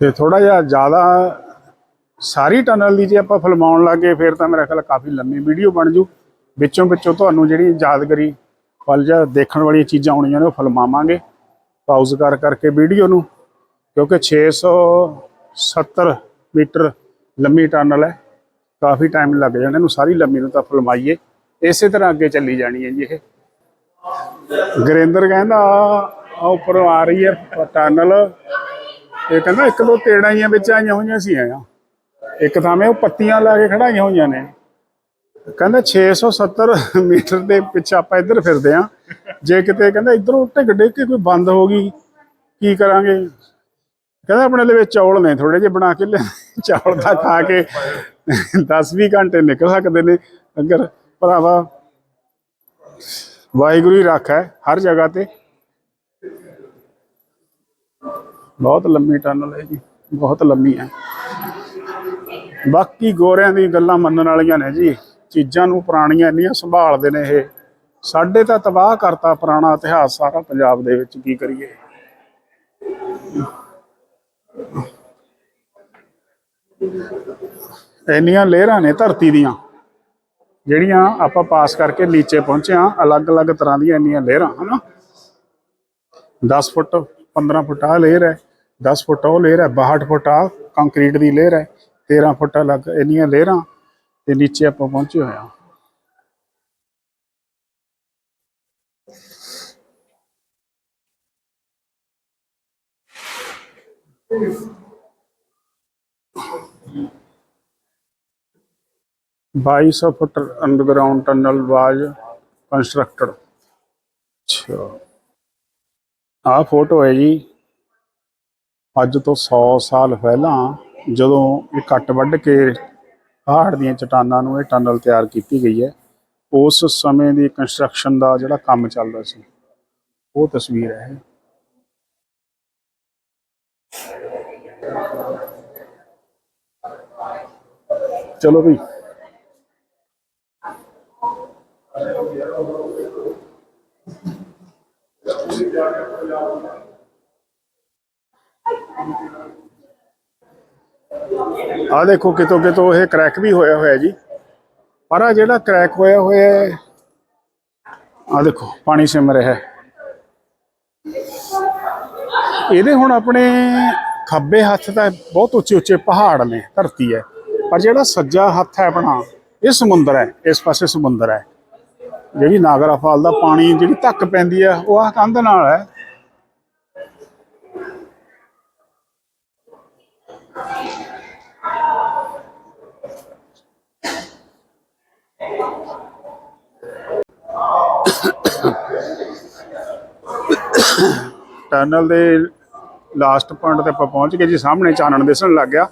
ਤੇ ਥੋੜਾ ਜਿਹਾ ਜ਼ਿਆਦਾ ਸਾਰੀ ਟਨਲ ਦੀ ਜੇ ਆਪਾਂ ਫਿਲਮਾਉਣ ਲੱਗੇ, ਫਿਰ ਤਾਂ ਮੇਰਾ ਖਿਆਲ ਕਾਫੀ ਲੰਮੀ ਵੀਡੀਓ ਬਣ ਜੂ। ਵਿੱਚੋਂ ਵਿੱਚੋਂ ਤੁਹਾਨੂੰ ਜਿਹੜੀ ਯਾਦਗਰੀ ਪਲ ਜਾਂ ਦੇਖਣ ਵਾਲੀਆਂ ਚੀਜ਼ਾਂ ਆਉਣੀਆਂ ਨੇ, ਉਹ ਫਿਲਮਾਵਾਂਗੇ। ਪਾਊਜ਼ ਕਰ ਕਰਕੇ ਵੀਡੀਓ ਨੂੰ, ਕਿਉਂਕਿ 670 ਮੀਟਰ ਲੰਮੀ ਟਨਲ ਹੈ। ਕਾਫੀ ਟਾਈਮ ਲੱਗ ਜਾਣਾ, ਇਹਨੂੰ ਸਾਰੀ ਲੰਮੀ ਨੂੰ ਤਾਂ ਫਲਮਾਈਏ। ਇਸੇ ਤਰ੍ਹਾਂ ਅੱਗੇ ਚੱਲੀ ਜਾਣੀ ਹੈ ਜੀ ਇਹ। ਗੁਰਿੰਦਰ ਕਹਿੰਦਾ ਆ ਉੱਪਰੋਂ ਆ ਰਹੀ ਹੈ ਟਨਲ। ਇਹ ਕਹਿੰਦਾ, ਇੱਕ ਦੋ ਤੇੜਾਂ ਵਿੱਚ ਆਈਆਂ ਹੋਈਆਂ ਸੀ ਆ ਇੱਕ ਥਾਂ 'ਤੇ ਉਹ ਪੱਤੀਆਂ ਲਾ ਕੇ ਖੜਾਈਆਂ ਹੋਈਆਂ ਨੇ। ਕਹਿੰਦਾ 670 ਮੀਟਰ ਦੇ ਪਿੱਛੇ ਆਪਾਂ ਇੱਧਰ ਫਿਰਦੇ ਆ। ਜੇ ਕਿਤੇ ਕਹਿੰਦਾ ਇਧਰੋਂ ਢਿੱਗ ਡਿੱਗ ਕੇ ਕੋਈ ਬੰਦ ਹੋ ਗਈ, ਕੀ ਕਰਾਂਗੇ? ਕਹਿੰਦਾ ਆਪਣੇ ਲਈ ਚੌਲ ਨੇ ਥੋੜੇ ਜਿਹੇ ਬਣਾ ਕੇ ਲਿਆ ਚੌਲ ਦਾ ਖਾ ਕੇ 10-20 ਘੰਟੇ ਨਿਕਲ ਸਕਦੇ ਨੇ। ਅਗਰ ਭਰਾਵਾ, ਵਾਹਿਗੁਰੂ ਹੀ ਰੱਖਾ ਹੈ ਹਰ ਜਗ੍ਹਾ ਤੇ। ਬਹੁਤ ਲੰਮੀ ਟਨਲ ਹੈ ਜੀ, ਬਹੁਤ ਲੰਮੀ ਹੈ। ਬਾਕੀ ਗੋਰਿਆਂ ਦੀ ਗੱਲਾਂ ਮੰਨਣ ਵਾਲੀਆਂ ਨੇ ਜੀ। ਚੀਜ਼ਾਂ ਨੂੰ ਪੁਰਾਣੀਆਂ ਇੰਨੀਆਂ ਸੰਭਾਲਦੇ ਨੇ ਇਹ। ਸਾਡੇ ਤਾਂ ਤਬਾਹ ਕਰਤਾ ਪੁਰਾਣਾ ਇਤਿਹਾਸ ਸਾਰਾ ਪੰਜਾਬ ਦੇ ਵਿੱਚ, ਕੀ ਕਰੀਏ। ਇੰਨੀਆਂ ਲੇਅਰਾਂ ਨੇ ਧਰਤੀ ਦੀਆਂ, ਜਿਹੜੀਆਂ ਆਪਾਂ ਪਾਸ ਕਰਕੇ ਨੀਚੇ ਪਹੁੰਚੇ ਆ ਅਲੱਗ-ਅਲੱਗ ਤਰ੍ਹਾਂ ਦੀਆਂ ਇੰਨੀਆਂ ਲੇਅਰਾਂ, ਹਨਾ। 10 ਫੁੱਟ 15 ਫੁੱਟ ਆ ਲੇਅਰ ਹੈ 10 ਫੁੱਟ ਉਹ ਲੇਅਰ ਹੈ 62 ਫੁੱਟ ਆ ਕੰਕਰੀਟ ਦੀ ਲੇਅਰ ਹੈ 13 ਫੁੱਟ ਅਲੱਗ ਇੰਨੀਆਂ ਲੇਅਰਾਂ। ਤੇ ਨੀਚੇ ਆਪਾਂ ਪਹੁੰਚੇ ਹੋਏ ਆ ਬਾਈ ਸੌ foot underground tunnel was constructed ਅੱਛਾ ਆਹ ਫੋਟੋ ਹੈ ਜੀ ਅੱਜ ਤੋਂ 100 ਸਾਲ ਪਹਿਲਾਂ ਜਦੋਂ ਇਹ ਕੱਟ ਵੱਢ ਕੇ ਪਹਾੜ ਦੀਆਂ ਚਟਾਨਾਂ ਨੂੰ ਇਹ ਟਨਲ ਤਿਆਰ ਕੀਤੀ ਗਈ ਹੈ। ਉਸ ਸਮੇਂ ਦੀ ਕੰਸਟਰਕਸ਼ਨ ਦਾ ਜਿਹੜਾ ਕੰਮ ਚੱਲਦਾ ਸੀ, ਉਹ ਤਸਵੀਰ ਹੈ। ਚਲੋ ਵੀ ਆ ਦੇਖੋ ਕਿਤੋਂ ਕਿਤੋਂ ਇਹ ਕ੍ਰੈਕ ਵੀ ਹੋਇਆ ਹੋਇਆ ਜੀ। ਪਰ ਆ ਜਿਹੜਾ ਕ੍ਰੈਕ ਹੋਇਆ ਹੋਇਆ ਹੈ, ਆ ਦੇਖੋ, ਪਾਣੀ ਸਿਮ ਰਿਹਾ ਹੈ। ਇਹਦੇ ਹੁਣ ਆਪਣੇ ਖੱਬੇ ਹੱਥ ਤਾਂ ਬਹੁਤ ਉੱਚੇ ਉੱਚੇ ਪਹਾੜ ਨੇ, ਧਰਤੀ ਹੈ। ਪਰ ਜਿਹੜਾ ਸੱਜਾ ਹੱਥ ਹੈ ਆਪਣਾ, ਇਹ ਸਮੁੰਦਰ ਹੈ, ਇਸ ਪਾਸੇ ਸਮੁੰਦਰ ਹੈ। ਜਿਹੜੀ ਨਾਗਰਾ ਫਾਲ ਦਾ ਪਾਣੀ ਜਿਹੜੀ ਧੱਕ ਪੈਂਦੀ ਹੈ, ਉਹ ਆ ਕੰਧ ਨਾਲ ਹੈ। ਟਨਲ ਦੇ ਲਾਸਟ ਪੁਆਇੰਟ ਤੇ ਆਪਾਂ ਪਹੁੰਚ ਗਏ ਜੀ, ਸਾਹਮਣੇ ਚਾਨਣ ਦਿਸਣ ਲੱਗ ਗਿਆ।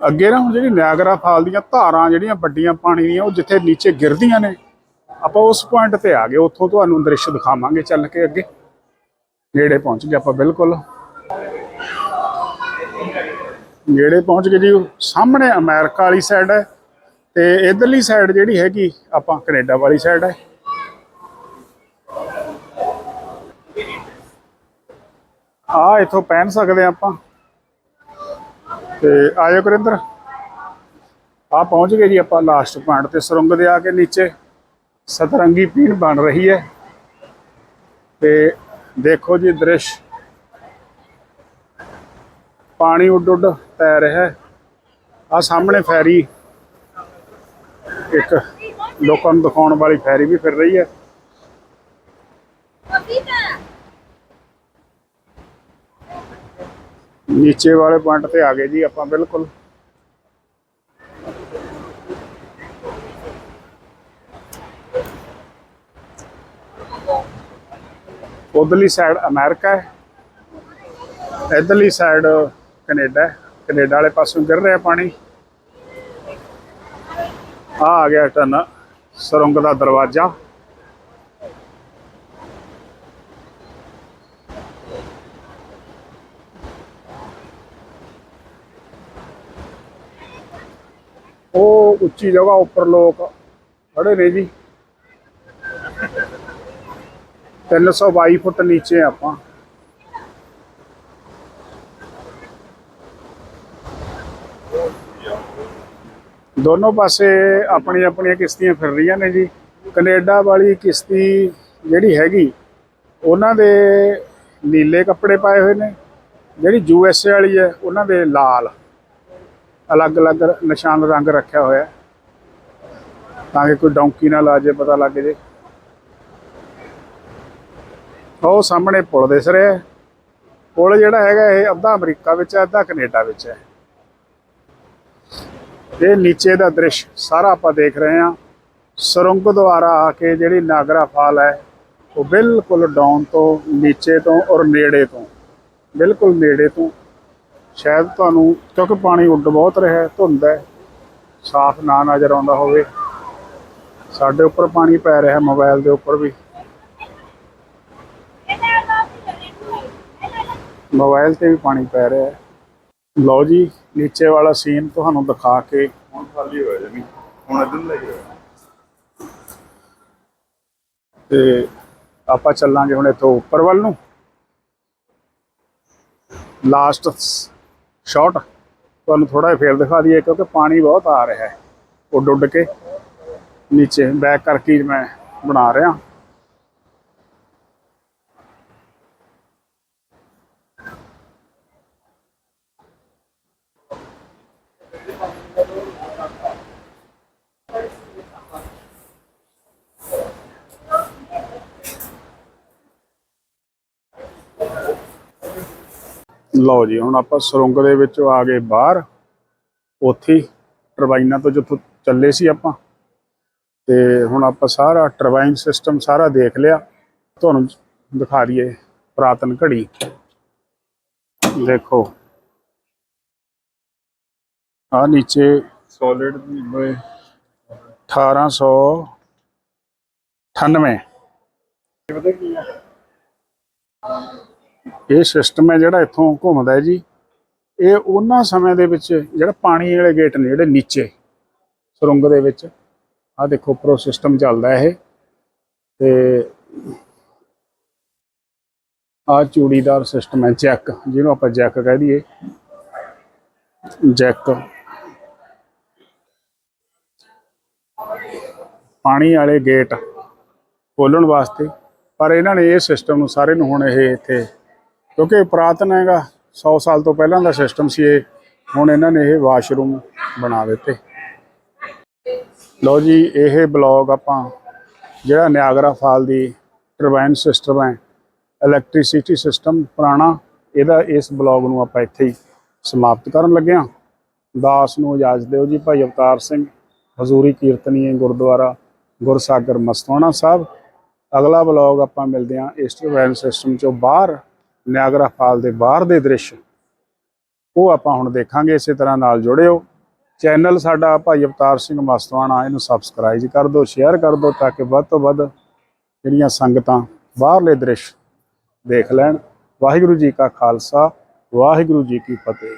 ਅੱਗੇ ਨਾ ਹੁਣ ਜਿਹੜੀ ਨਿਆਗਰਾ ਫਾਲ ਦੀਆਂ ਧਾਰਾਂ ਜਿਹੜੀਆਂ ਵੱਡੀਆਂ ਪਾਣੀ ਦੀਆਂ, ਉਹ ਜਿੱਥੇ ਨੀਚੇ ਗਿਰਦੀਆਂ ਨੇ, ਆਪਾਂ ਉਸ ਪੁਆਇੰਟ ਤੇ ਆ ਗਏ, ਉੱਥੋਂ ਤੁਹਾਨੂੰ ਦ੍ਰਿਸ਼ ਦਿਖਾਵਾਂਗੇ ਚੱਲ ਕੇ ਅੱਗੇ। ਨੇੜੇ ਪਹੁੰਚ ਗਏ ਆਪਾਂ ਬਿਲਕੁਲ। ਨੇੜੇ ਪਹੁੰਚ ਗਏ ਜੀ, ਸਾਹਮਣੇ ਅਮਰੀਕਾ ਵਾਲੀ ਸਾਈਡ ਹੈ ਤੇ ਇਧਰਲੀ ਸਾਈਡ ਜਿਹੜੀ ਹੈਗੀ, ਆਪਾਂ ਕੈਨੇਡਾ ਵਾਲੀ ਸਾਈਡ ਹੈ। ਆ ਇਥੋਂ ਪਹਿਨ ਸਕਦੇ ਹਾਂ ਆਪਾਂ। ਤੇ ਆਇਓ ਕਰਿੰਦਰ ਆ ਪਹੁੰਚ ਗਏ ਜੀ ਆਪਾਂ ਲਾਸਟ ਪੁਆਇੰਟ ਤੇ, ਸੁਰੰਗ ਦੇ ਆ ਕੇ ਨੀਚੇ। ਸਤਰੰਗੀ ਪੀਣ ਬਣ ਰਹੀ ਹੈ। ਤੇ ਦੇਖੋ ਜੀ ਦ੍ਰਿਸ਼। ਪਾਣੀ ਉੱਡ ਉੱਡ ਤੈਰ ਰਿਹਾ ਹੈ। ਆ ਸਾਹਮਣੇ ਫੈਰੀ। ਇੱਕ ਲੋਕਾਂ ਨੂੰ ਦਿਖਾਉਣ ਵਾਲੀ ਫੈਰੀ ਵੀ ਫਿਰ ਰਹੀ ਹੈ। ਨੀਚੇ ਵਾਲੇ ਪੁਆਇੰਟ ਤੇ ਆ ਗਏ ਜੀ ਆਪਾਂ ਬਿਲਕੁਲ। ਉਧਰਲੀ ਸਾਈਡ ਅਮਰੀਕਾ ਹੈ। ਇਧਰਲੀ ਸਾਈਡ ਕੈਨੇਡਾ ਹੈ। ਕੈਨੇਡਾ ਵਾਲੇ ਪਾਸੋਂ ਗਿਰ ਰਿਹਾ ਪਾਣੀ। ਆ ਆ ਗਿਆ ਟਨ ਸੁਰੰਗ ਦਾ ਦਰਵਾਜ਼ਾ। ਉੱਚੀ ਜਗ੍ਹਾ ਉੱਪਰ ਲੋਕ ਖੜੇ ਨੇ ਜੀ। 322 ਫੁੱਟ ਨੀਚੇ ਆਪਾਂ। ਦੋਨੋਂ ਪਾਸੇ ਆਪਣੀ ਆਪਣੀਆਂ ਕਿਸ਼ਤੀਆਂ ਫਿਰ ਰਹੀਆਂ ਨੇ ਜੀ। ਕੈਨੇਡਾ ਵਾਲੀ ਕਿਸ਼ਤੀ ਜਿਹੜੀ ਹੈਗੀ, ਉਹਨਾਂ ਦੇ ਨੀਲੇ ਕੱਪੜੇ ਪਾਏ ਹੋਏ ਨੇ। ਜਿਹੜੀ ਯੂ ਐਸ ਏ ਵਾਲੀ ਹੈ, ਉਹਨਾਂ ਦੇ ਲਾਲ। ਅਲੱਗ-ਅਲੱਗ ਨਿਸ਼ਾਨ ਰੰਗ ਰੱਖਿਆ ਹੋਇਆ। ਤਾਂ ਕਿ ਕੋਈ ਡੌਂਕੀ ਨਾ ਲਾ ਜੇ, ਪਤਾ ਲੱਗ ਜੇ। ਉਹ ਸਾਹਮਣੇ ਪੁਲ ਦਿਸ ਰਿਹਾ ਪੁਲ ਜਿਹੜਾ ਹੈਗਾ, ਇਹ ਅੱਧਾ ਅਮਰੀਕਾ ਵਿੱਚ ਹੈ, ਅੱਧਾ ਕੈਨੇਡਾ ਵਿੱਚ ਹੈ। ਇਹ ਨੀਚੇ ਦਾ ਦ੍ਰਿਸ਼ ਸਾਰਾ ਆਪਾਂ ਦੇਖ ਰਹੇ ਹਾਂ। ਸੁਰੰਗ ਦੁਆਰਾ ਆ ਕੇ ਜਿਹੜੀ ਨਾਗਰਾ ਫਾਲ ਹੈ, ਉਹ ਬਿਲਕੁਲ ਡਾਊਨ ਤੋਂ ਨੀਚੇ ਤੋਂ ਔਰ ਨੇੜੇ ਤੋਂ, ਬਿਲਕੁਲ ਨੇੜੇ ਤੋਂ। ਸ਼ਾਇਦ ਤੁਹਾਨੂੰ, ਕਿਉਂਕਿ ਪਾਣੀ ਉੱਡ ਬਹੁਤ ਰਿਹਾ ਧੁੰਦ ਹੈ। ਸਾਫ਼ ਨਾ ਨਜ਼ਰ ਆਉਂਦਾ ਹੋਵੇ। ਸਾਡੇ ਉੱਪਰ ਪਾਣੀ ਪੈ ਰਿਹਾ ਮੋਬਾਈਲ ਦੇ ਉੱਪਰ ਵੀ। ਮੋਬਾਈਲ ਤੇ ਵੀ ਪਾਣੀ ਪੈ ਰਿਹਾ। ਹੈ ਲਓ ਜੀ ਨੀਚੇ ਵਾਲਾ ਸੀਨ ਤੁਹਾਨੂੰ ਦਿਖਾ ਕੇ। ਹੁਣ ਖਾਲੀ ਹੋਇਆ ਜਮੀ ਹੁਣ ਇਧਰ ਲੈ ਕੇ। ਤੇ ਆਪਾਂ ਚੱਲਾਂਗੇ ਹੁਣ ਇੱਥੋਂ ਉੱਪਰ ਵੱਲ ਨੂੰ। ਲਾਸਟ ਸ਼ਾਟ ਤੁਹਾਨੂੰ ਥੋੜਾ ਜਿਹਾ ਫੇਰ ਦਿਖਾ ਦਈਏ ਕਿਉਂਕਿ ਪਾਣੀ ਬਹੁਤ ਆ ਰਿਹਾ ਹੈ। ਉੱਡ ਉੱਡ ਕੇ। ਨੀਚੇ ਬੈਕ ਕਰਕੇ ਮੈਂ ਬਣਾ ਰਿਹਾ। ਲਓ ਜੀ, ਹੁਣ ਆਪਾਂ ਸੁਰੰਗ ਦੇ ਵਿੱਚੋਂ ਆ ਗਏ ਬਾਹਰ। ਉੱਥੇ ਹੀ ਟਰਬਾਈਨਾਂ ਤੋਂ ਜਿੱਥੋਂ ਚੱਲੇ ਸੀ ਆਪਾਂ। ਤੇ ਹੁਣ ਆਪਾਂ ਸਾਰਾ ਟਰਬਾਈਨ ਸਿਸਟਮ ਸਾਰਾ ਦੇਖ ਲਿਆ। ਤੁਹਾਨੂੰ ਦਿਖਾ ਦਈਏ ਪੁਰਾਤਨ ਘੜੀ। ਦੇਖੋ। ਆ ਨੀਚੇ ਸੋਲਿਡ ਬਈ 1898 ਇਹ ਪਤਾ ਕੀ ਹੈ ਇਹ ਸਿਸਟਮ ਹੈ ਜਿਹੜਾ ਇੱਥੋਂ ਘੁੰਮਦਾ ਹੈ ਜੀ। ਇਹ ਉਹਨਾਂ ਸਮੇਂ ਦੇ ਵਿੱਚ ਜਿਹੜਾ ਪਾਣੀ ਵਾਲੇ ਗੇਟ ਨੇ ਜਿਹੜੇ ਨੀਚੇ, ਸੁਰੰਗ ਦੇ ਵਿੱਚ। ਆਹ ਦੇਖੋ ਪ੍ਰੋ ਸਿਸਟਮ ਚੱਲਦਾ ਇਹ। ਤੇ ਆ ਚੂੜੀਦਾਰ ਸਿਸਟਮ ਹੈ ਜੈਕ, ਜਿਹਨੂੰ ਆਪਾਂ ਜੈਕ ਕਹਿ ਦਈਏ। ਜੈਕ। ਪਾਣੀ ਵਾਲੇ ਗੇਟ ਖੋਲਣ ਵਾਸਤੇ, ਪਰ ਇਹਨਾਂ ਨੇ ਇਹ ਸਿਸਟਮ ਨੂੰ ਸਾਰੇ ਨੂੰ ਹੁਣ ਇਹ ਇੱਥੇ, ਕਿਉਂਕਿ ਇਹ ਪੁਰਾਤਨ ਹੈਗਾ 100 ਸਾਲ ਤੋਂ ਪਹਿਲਾਂ ਦਾ ਸਿਸਟਮ ਸੀ ਇਹ, ਹੁਣ ਇਹਨਾਂ ਨੇ ਇਹ ਵਾਸ਼ਰੂਮ ਬਣਾ ਦਿੱਤੇ। ਲਓ ਜੀ, ਇਹ ਬਲੌਗ ਆਪਾਂ ਜਿਹੜਾ ਨਿਆਗਰਾ ਫਾਲ ਦੀ ਟਰਬਾਈਨ ਸਿਸਟਮ ਹੈ ਇਲੈਕਟ੍ਰਿਸਿਟੀ ਸਿਸਟਮ ਪੁਰਾਣਾ, ਇਹਦਾ ਇਸ ਬਲੌਗ ਨੂੰ ਆਪਾਂ ਇੱਥੇ ਹੀ ਸਮਾਪਤ ਕਰਨ ਲੱਗੇ ਹਾਂ। ਦਾਸ ਨੂੰ ਇਜਾਜ਼ਤ ਦਿਓ ਜੀ ਭਾਈ ਅਵਤਾਰ ਸਿੰਘ, ਹਜ਼ੂਰੀ ਕੀਰਤਨੀਏ ਗੁਰਦੁਆਰਾ ਗੁਰਸਾਗਰ ਮਸਤਵਾਣਾ ਸਾਹਿਬ। ਅਗਲਾ ਬਲੌਗ ਆਪਾਂ ਮਿਲਦੇ ਹਾਂ ਇਸ ਟਰਬਾਈਨ ਸਿਸਟਮ ਚੋਂ ਬਾਹਰ, ਨਿਆਗਰਾ ਫਾਲ ਦੇ ਬਾਹਰ ਦੇ ਦ੍ਰਿਸ਼। ਉਹ ਆਪਾਂ ਹੁਣ ਦੇਖਾਂਗੇ, ਇਸੇ ਤਰ੍ਹਾਂ ਨਾਲ ਜੁੜਿਓ। ਚੈਨਲ ਸਾਡਾ ਭਾਈ ਅਵਤਾਰ ਸਿੰਘ ਮਸਤਵਾਣਾ ਇਹਨੂੰ ਸਬਸਕ੍ਰਾਈਬ ਕਰ ਦਿਓ ਸ਼ੇਅਰ ਕਰ ਦਿਓ ਤਾਂ ਕਿ ਵੱਧ ਤੋਂ ਵੱਧ ਜਿਹੜੀਆਂ ਸੰਗਤਾਂ ਬਾਹਰਲੇ ਦ੍ਰਿਸ਼ ਦੇਖ ਲੈਣ। ਵਾਹਿਗੁਰੂ ਜੀ ਕਾ ਖਾਲਸਾ, ਵਾਹਿਗੁਰੂ ਜੀ ਕੀ ਫਤਿਹ।